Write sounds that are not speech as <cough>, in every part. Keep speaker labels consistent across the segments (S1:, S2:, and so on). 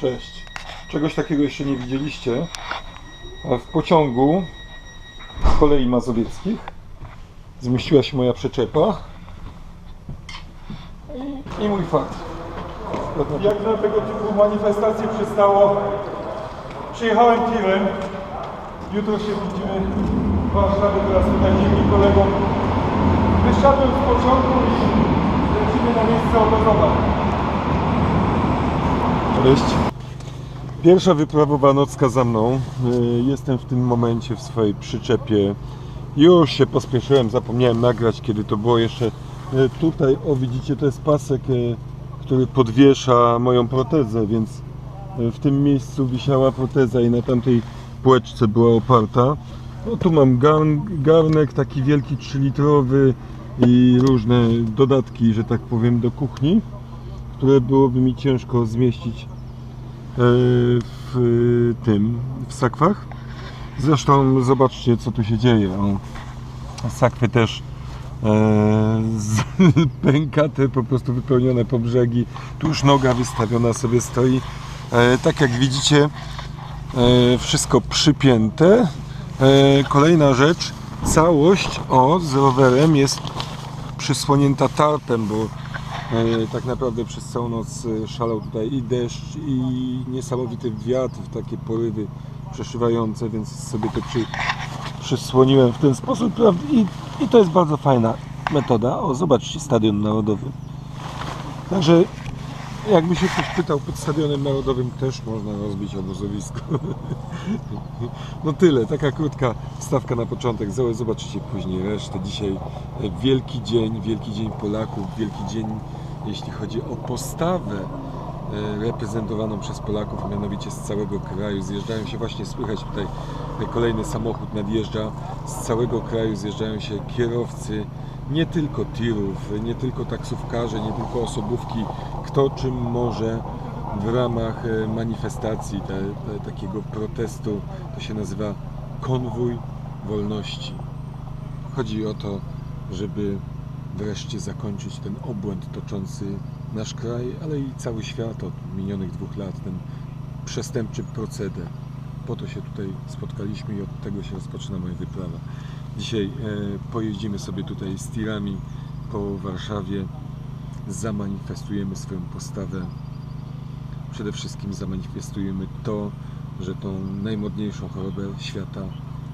S1: Cześć. Czegoś takiego jeszcze nie widzieliście. W pociągu z kolei mazowieckich zmieściła się moja przyczepa i, i mój fakt. Jak na tego typu manifestacje przystało, przyjechałem tirem. Jutro się widzimy w Warszawie, teraz tutaj dzięki kolegom. Wysiadłem z pociągu i lecimy na miejsce obozowe. Cześć. Pierwsza wyprawowa nocka za mną. Y, Jestem w tym momencie w swojej przyczepie. Już się pospieszyłem, zapomniałem nagrać, kiedy to było jeszcze y, tutaj. O, widzicie, to jest pasek, y, który podwiesza moją protezę, więc w tym miejscu wisiała proteza i na tamtej półeczce była oparta. No tu mam garn, garnek taki wielki 3-litrowy i różne dodatki, że tak powiem, do kuchni, które byłoby mi ciężko zmieścić e, w tym, w sakwach. Zresztą zobaczcie co tu się dzieje. Sakwy też e, <laughs> pękate, po prostu wypełnione po brzegi. Tu już noga wystawiona sobie stoi. E, tak jak widzicie, e, wszystko przypięte. E, kolejna rzecz, całość o, z rowerem jest przysłonięta tarpem, bo e, tak naprawdę przez całą noc e, szalał tutaj i deszcz i niesamowity wiatr, takie porywy przeszywające, więc sobie to przy, przysłoniłem w ten sposób? I, i to jest bardzo fajna metoda. O, zobaczcie, Stadion Narodowy. Także jakby się ktoś pytał, pod Stadionem Narodowym też można rozbić obozowisko. <laughs> No tyle, taka krótka stawka na początek. Zo- Zobaczycie później resztę. Dzisiaj e, wielki dzień, wielki dzień Polaków, wielki dzień jeśli chodzi o postawę e, reprezentowaną przez Polaków, a mianowicie z całego kraju. Zjeżdżają się właśnie, słychać tutaj e, kolejny samochód nadjeżdża. Z całego kraju zjeżdżają się kierowcy, nie tylko tirów, nie tylko taksówkarze, nie tylko osobówki, kto czym może w ramach e, manifestacji, te, te, takiego protestu, to się nazywa konwój wolności. Chodzi o to, żeby wreszcie zakończyć ten obłęd toczący nasz kraj, ale i cały świat od minionych dwóch lat, ten przestępczy proceder. Po to się tutaj spotkaliśmy i od tego się rozpoczyna moja wyprawa. Dzisiaj e, pojeździmy sobie tutaj z tirami po Warszawie, zamanifestujemy swoją postawę. Przede wszystkim zamanifestujemy to, że tą najmodniejszą chorobę świata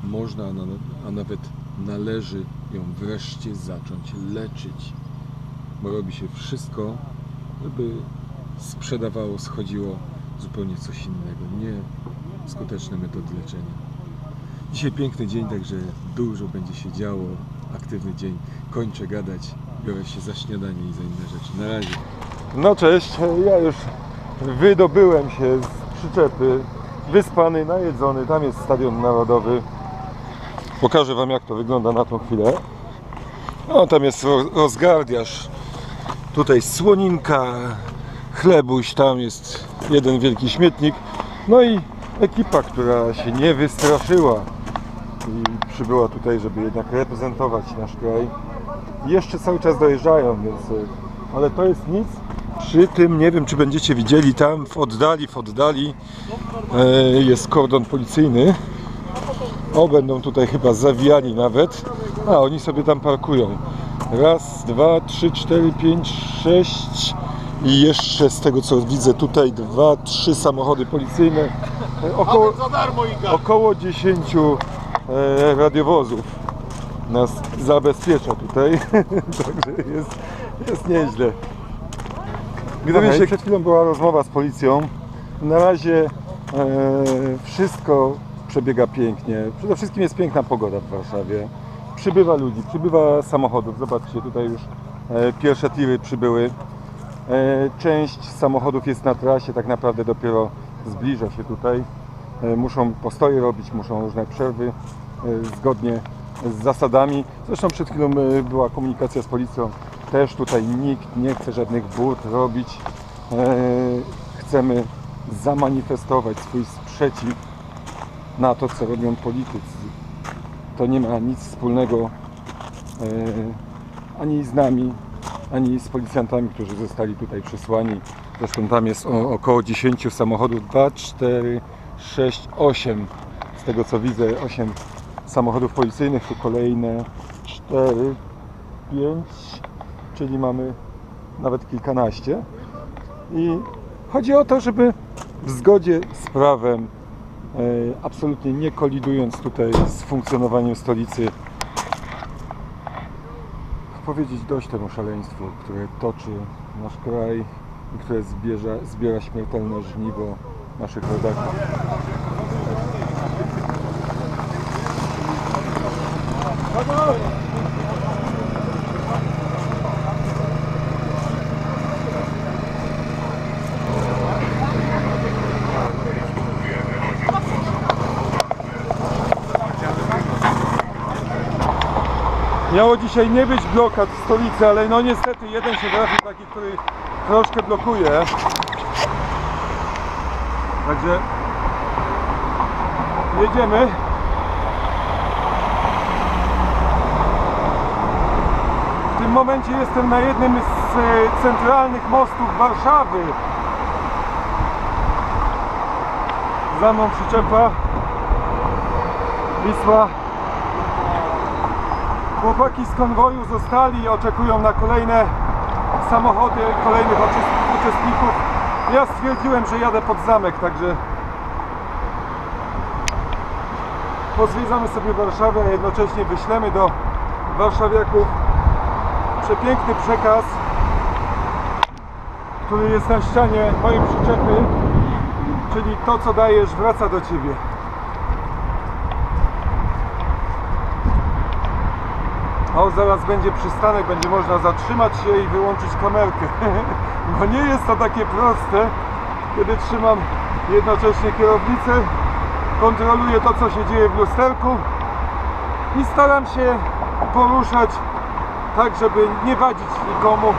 S1: można, a, na, a nawet należy ją wreszcie zacząć leczyć. Bo robi się wszystko, żeby sprzedawało, schodziło zupełnie coś innego, nie skuteczne metody leczenia. Dzisiaj piękny dzień, także dużo będzie się działo, aktywny dzień. Kończę gadać, biorę się za śniadanie i za inne rzeczy. Na razie. No cześć, ja już wydobyłem się z przyczepy, wyspany, najedzony, tam jest Stadion Narodowy. Pokażę Wam jak to wygląda na tą chwilę. No tam jest ro- rozgardiaż, tutaj słoninka, chlebuś, tam jest jeden wielki śmietnik. No i ekipa, która się nie wystraszyła i przybyła tutaj, żeby jednak reprezentować nasz kraj. Jeszcze cały czas dojeżdżają, więc y, ale to jest nic. Przy tym nie wiem, czy będziecie widzieli tam w oddali, w oddali e, jest kordon policyjny. O, będą tutaj chyba zawijani nawet. A, oni sobie tam parkują. Raz, dwa, trzy, cztery, pięć, sześć i jeszcze z tego co widzę tutaj dwa, trzy samochody policyjne. E, Około, około 10 e, radiowozów nas zabezpiecza tutaj. <laughs> Także jest, jest nieźle. Gdyby się przed chwilą była rozmowa z policją, na razie e, wszystko przebiega pięknie. Przede wszystkim jest piękna pogoda w Warszawie. Przybywa ludzi, przybywa samochodów. Zobaczcie, tutaj już e, pierwsze tiry przybyły. E, część samochodów jest na trasie, tak naprawdę dopiero zbliża się tutaj. E, muszą postoje robić, muszą różne przerwy e, zgodnie z zasadami. Zresztą przed chwilą e, była komunikacja z policją. Też tutaj nikt nie chce żadnych burt robić. Chcemy zamanifestować swój sprzeciw na to, co robią politycy. To nie ma nic wspólnego ani z nami, ani z policjantami, którzy zostali tutaj przysłani Zresztą tam jest około 10 samochodów. 2, 4, 6, 8. Z tego co widzę, 8 samochodów policyjnych. Tu kolejne 4, 5, czyli mamy nawet kilkanaście. I chodzi o to, żeby w zgodzie z prawem, e, absolutnie nie kolidując tutaj z funkcjonowaniem stolicy, powiedzieć dość temu szaleństwu, które toczy nasz kraj i które zbierza, zbiera śmiertelne żniwo naszych rodaków. Miało dzisiaj nie być blokad w stolicy, ale no niestety jeden się trafił taki, który troszkę blokuje. Także jedziemy. W tym momencie jestem na jednym z e, centralnych mostów Warszawy. Za mną przyczepa Wisła Chłopaki z konwoju zostali i oczekują na kolejne samochody, kolejnych uczes- uczestników. Ja stwierdziłem, że jadę pod zamek, także pozwiedzamy sobie Warszawę, a jednocześnie wyślemy do warszawiaków przepiękny przekaz, który jest na ścianie mojej przyczepy, czyli to co dajesz wraca do Ciebie. O, zaraz będzie przystanek, będzie można zatrzymać się i wyłączyć kamerkę. <laughs> Bo nie jest to takie proste, kiedy trzymam jednocześnie kierownicę, kontroluję to, co się dzieje w lusterku i staram się poruszać tak, żeby nie wadzić nikomu,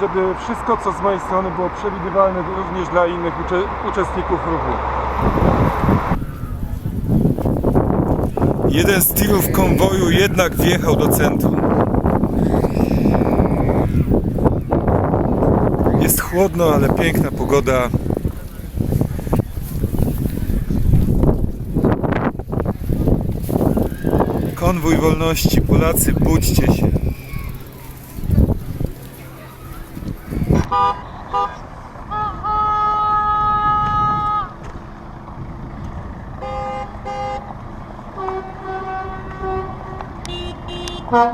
S1: żeby wszystko, co z mojej strony było przewidywalne również dla innych ucze- uczestników ruchu. Jeden z tirów konwoju jednak wjechał do centrum. Jest chłodno, ale piękna pogoda. Konwój wolności, Polacy, budźcie się. Łeb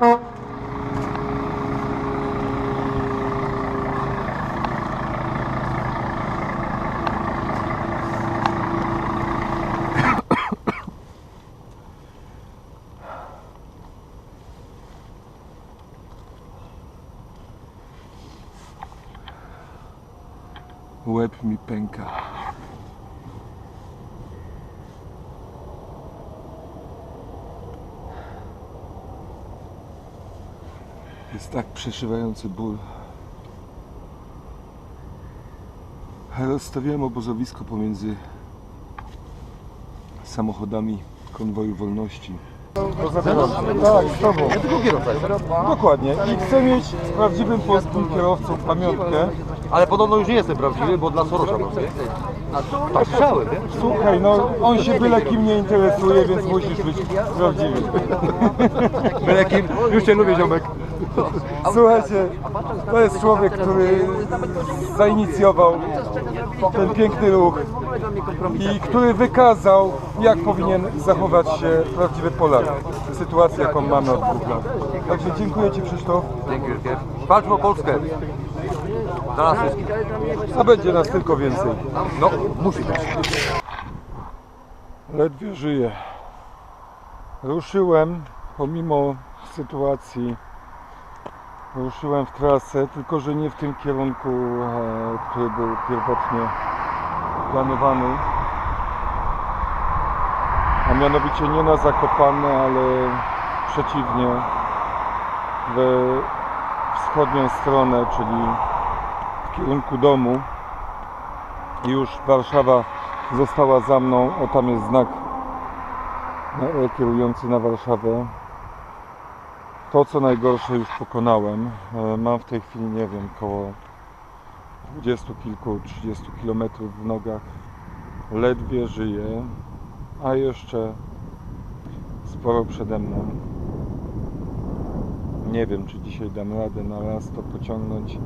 S1: mi pęka. Jest tak przeszywający ból. Rozstawiłem obozowisko pomiędzy samochodami konwoju wolności. Tak, z tobą.
S2: Ja tylko kierowca.
S1: Dokładnie. I chcę mieć z prawdziwym polskim kierowcą pamiątkę.
S2: Ale podobno już nie jestem prawdziwy, bo dla Sorosza mam. Tak słyszałem, wiesz?
S1: Słuchaj, no on się byle kim nie interesuje, więc musisz być prawdziwy.
S2: Byle kim, już cię lubię ziomek.
S1: Słuchajcie, to jest człowiek, który zainicjował ten piękny ruch i który wykazał, jak powinien zachować się prawdziwy Polak w sytuacji, jaką mamy od dwóch lat. Także dziękuję Ci Krzysztof,
S2: Dzięki wielkie. Walczmy o Polskę. Dla wszystkich.
S1: a będzie nas tylko więcej.
S2: No, musi być.
S1: Ledwie żyję. Ruszyłem, pomimo sytuacji, ruszyłem w trasę, tylko że nie w tym kierunku, e, który był pierwotnie planowany. A mianowicie nie na Zakopane, ale przeciwnie, we wschodnią stronę, czyli w kierunku domu. Już Warszawa została za mną. O tam jest znak no, kierujący na Warszawę. To co najgorsze już pokonałem. E, Mam w tej chwili, nie wiem, koło 20 kilku, 30 kilometrów w nogach. Ledwie żyję, a jeszcze sporo przede mną. Nie wiem, czy dzisiaj dam radę na raz to pociągnąć.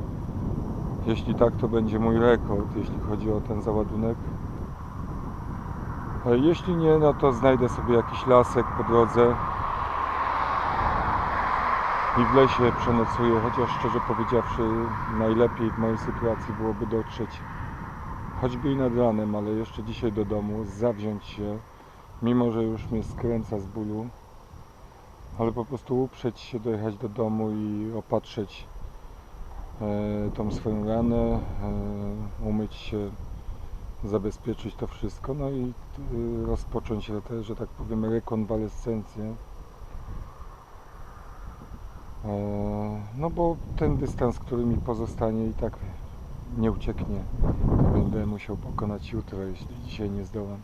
S1: Jeśli tak, to będzie mój rekord, jeśli chodzi o ten załadunek. E, Jeśli nie, no to znajdę sobie jakiś lasek po drodze i w lesie przenocuję, chociaż szczerze powiedziawszy najlepiej w mojej sytuacji byłoby dotrzeć choćby i nad ranem, ale jeszcze dzisiaj do domu, zawziąć się, mimo że już mnie skręca z bólu, ale po prostu uprzeć się, dojechać do domu i opatrzeć tą swoją ranę, e, umyć się, zabezpieczyć to wszystko, no i e, rozpocząć te, że tak powiem, rekonwalescencję. E, No bo ten dystans, który mi pozostanie i tak nie ucieknie. Będę musiał pokonać jutro, jeśli dzisiaj nie zdołam.